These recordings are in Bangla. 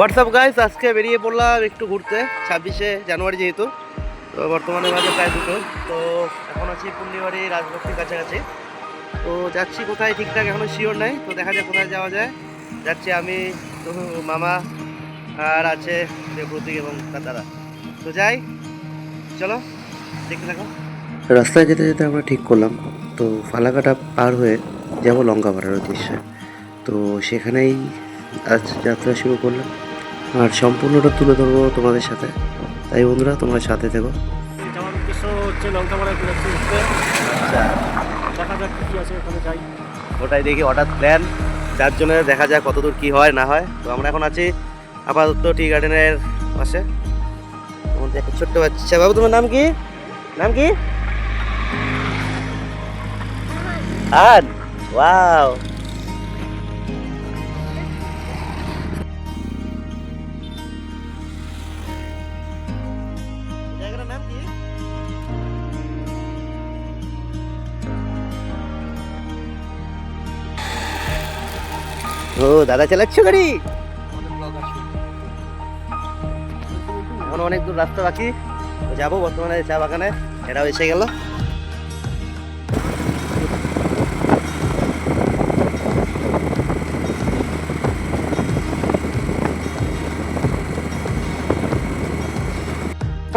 হোয়াটসঅ্যাপ গাইস আজকে বেরিয়ে পড়লাম একটু ঘুরতে, ছাব্বিশে জানুয়ারি যেহেতু, তো বর্তমানে বাজে প্রায় দুটো। তো এখন আছি পূর্ণিবাড়ি রাজলক্ষ্মীর কাছাকাছি। তো যাচ্ছি কোথায় ঠিকঠাক এখনও শিওর নাই, তো দেখা যায় কোথায় যাওয়া যায়। যাচ্ছি আমি মামা, আর আছে প্রতীক এবং তার দাদা। তো যাই, চলো, দেখতে থাকো। রাস্তায় যেতে যেতে আমরা ঠিক করলাম, তো ফালাকাটা পার হয়ে যাব লঙ্কা পাড়ার উদ্দেশ্যে। তো সেখানেই আজ যাত্রা শুরু করলাম। আর সম্পূর্ণটা তুলে ধরবো তোমাদের সাথে। তাই বন্ধুরা তোমার সাথে থেকো। আছে ওটাই দেখি হঠাৎ প্ল্যান যার জন্য দেখা যায় কতদূর কি হয় না হয়। তো আমরা এখন আছি আপাতত টি গার্ডেনের পাশে। আমাদের একটা ছোট্ট বাচ্চা। বাবু তোমার নাম কি? নাম কি? আন ওয়াও ও দাদা চালাচ্ছ গাড়ি? এখন অনেক দূর রাস্তা বাকি। যাব বর্তমানে চা বাগানে। এটাও এসে গেল।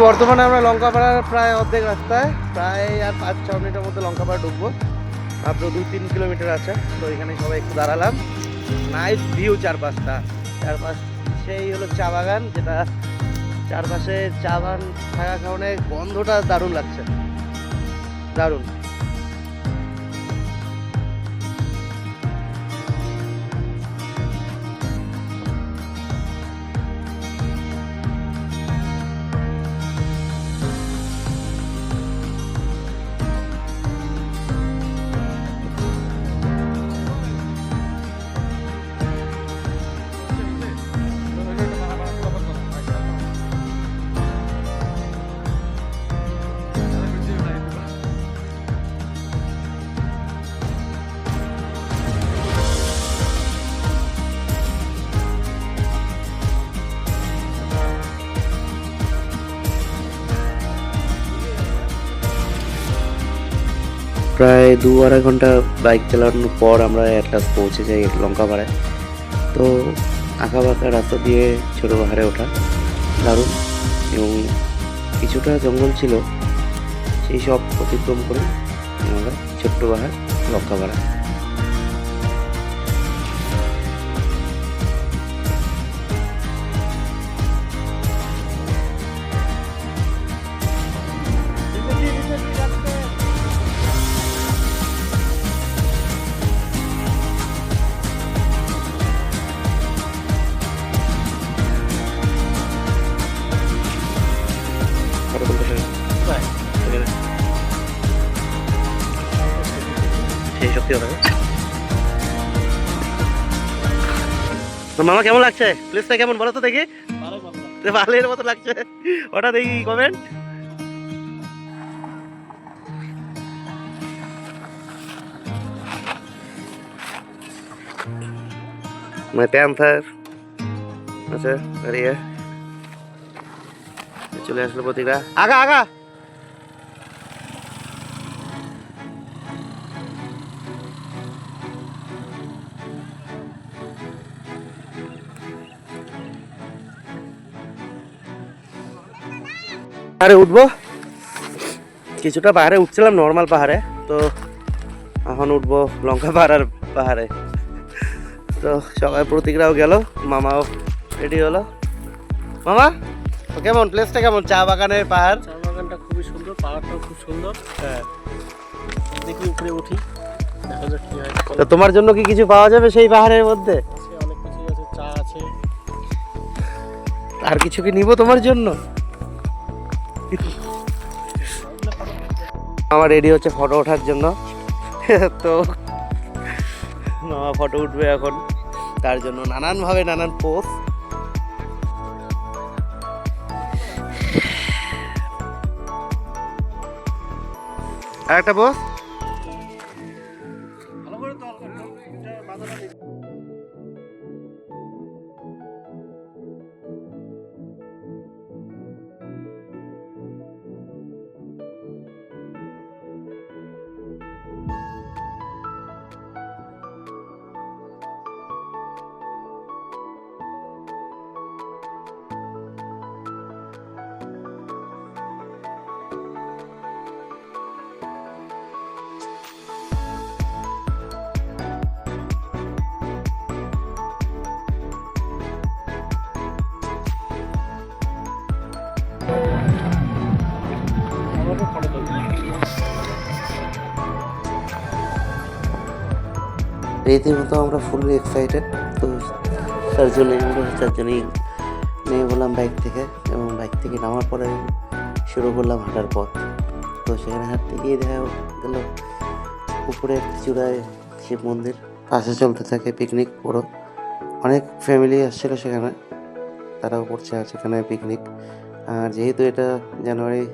বর্তমানে আমরা লঙ্কাপাড়ার প্রায় অর্ধেক রাস্তায় প্রায় আর পাঁচ ছ মিনিটের মধ্যে লঙ্কাপাড়া ঢুকবো। মাত্র দুই তিন কিলোমিটার আছে তো এখানে সবাই একটু দাঁড়ালাম। নাইস ভিউ চারপাশটা। চারপাশ সেই হলো চা বাগান, যেটা চারপাশে চা বাগান থাকার কারণে গন্ধটা দারুণ লাগছে। দারুণ। প্রায় দু আড়াই ঘণ্টা বাইক চালানোর পর আমরা একটা পৌঁছে যাই লঙ্কাপাড়ায়। তো আঁকা বাঁকা রাস্তা দিয়ে ছোটো পাহাড়ে ওঠা, দারুণ। এবং কিছুটা জঙ্গল ছিল, সেই সব অতিক্রম করে আমরা ছোট্ট পাহাড় লঙ্কাপাড়া মামা, কেমন লাগছে? প্লেসটা কেমন বলো তো দেখি। ভালোর মতো লাগছে। ওটা দেখি কমেন্ট মানে আচ্ছা চলে আসলো প্রতিটা। আগা আগা। পাহাড়ে উঠবো। কিছুটা পাহাড়ে উঠছিলাম নর্মাল পাহাড়ে। তো এখন উঠবো লঙ্কা পাহাড়ের পাহাড়ে। তো সবাই প্রতিকরাও গেল মামাও রেডি হলো। মামা কেমন? প্লেসটা কেমন? চা বাগানের পাহাড়? চা বাগানটা খুবই সুন্দর পাহাড়টাও খুব সুন্দর। হ্যাঁ। দেখি উপরে উঠি দেখা যাক কি হয়। তো তোমার জন্য কি কিছু পাওয়া যাবে সেই পাহাড়ের মধ্যে? অনেক কিছুই আছে চা আছে। আর কিছু কি নিব তোমার জন্য? আমার রেডি হচ্ছে ফটো ওঠার জন্য। তো মামা ফটো উঠবে এখন। তার জন্য নানানভাবে নানান আর একটা পোজ রীতিমতো আমরা ফুললি এক্সাইটেড তো তার জন্যই আমরা চারজনেই নেমে বললাম বাইক থেকে এবং বাইক থেকে নামার পরে শুরু করলাম হাঁটার পথ। তো সেখানে হাঁটতে গিয়ে দেখা গেল উপরে চূড়ায় শিব মন্দির, পাশে চলতে থাকে পিকনিক পুরো অনেক ফ্যামিলি আসছিল সেখানে, তারাও করছে এখানে পিকনিক আর যেহেতু এটা জানুয়ারি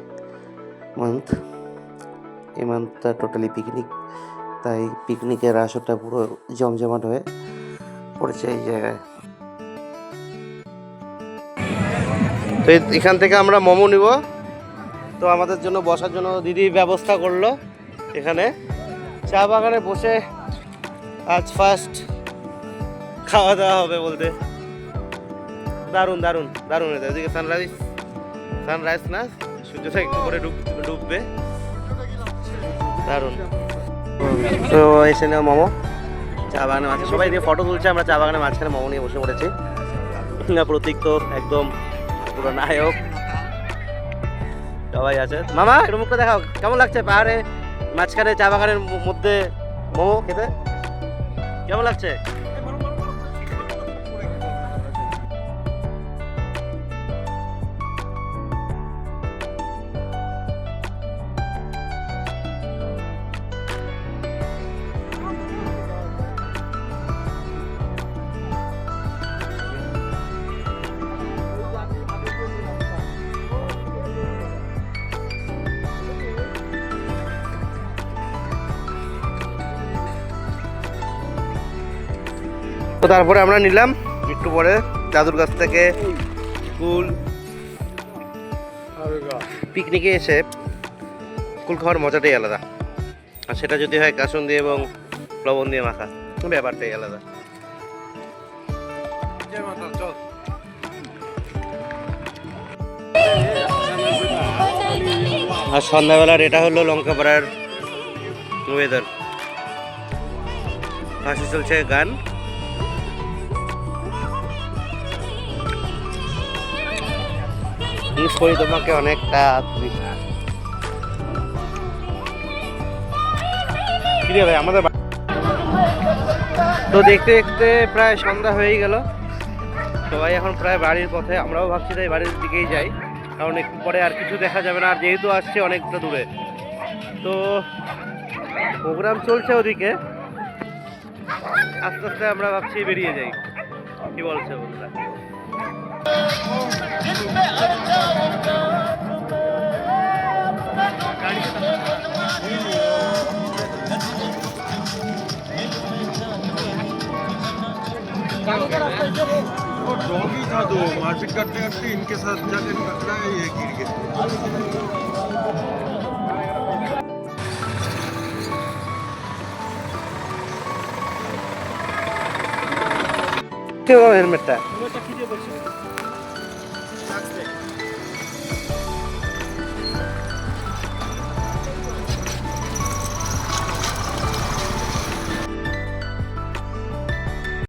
মান্থ এই মান্থটা টোটালি পিকনিক তাই পিকনিকের আসরটা পুরো জমজমাট হয়ে পড়েছে এই জায়গায়। তো এখান থেকে আমরা মোমো নিব। তো আমাদের জন্য বসার জন্য দিদি ব্যবস্থা করল এখানে। চা বাগানে বসে আজ ফার্স্ট খাওয়া দাওয়া হবে বলতে। দারুণ দারুণ দারুণ এটা। এদিকে সানরাইজ সানরাইজ না সূর্যটা একটু করে ডুব ডুববে। দারুণ। তো এসে নেওয়া মোমো। চা বাগানে মাঝে সবাই নিয়ে ফটো তুলছে, আমরা চা বাগানের মাঝখানে মোমো নিয়ে বসে পড়েছি। প্রতীক তো একদম পুরো নায়ক। সবাই আছে। মামা, একটু মুখটা দেখাও, কেমন লাগছে পাহাড়ে? মাঝখানে চা বাগানের মধ্যে মোমো খেতে? কেমন লাগছে? তারপরে আমরা নিলাম একটু পরে দাদুর কাছ থেকে কুল। পিকনিকে এসে কুল খাওয়ার মজাটাই আলাদা। আর সেটা যদি হয় কাসন দিয়ে এবং লবণ দিয়ে মাখা ব্যাপারটাই আলাদা। আর সন্ধ্যাবেলার এটা হলো লঙ্কাপাড়ার ওয়েদার পাশে চলছে গান। মিস করি তোমাকে অনেকটা কি রে ভাই, আমাদের তো দেখতে দেখতে প্রায় সন্ধ্যা হয়েই গেল। সবাই এখন প্রায় বাড়ির পথে, আমরাও ভাবছি তাই বাড়ির দিকেই যাই। কারণ একটু পরে আর কিছু দেখা যাবে না, আর যেহেতু আসছে অনেকটা দূরে। তো প্রোগ্রাম চলছে ওদিকে। আস্তে আস্তে আমরা ভাবছি বেরিয়ে যাই। কি বলছে বন্ধুরা? वो डॉगी था तो मारपीट करते करते इनके साथ जाके टकरा ये गिर गया। কে বাবা হেলমেটটা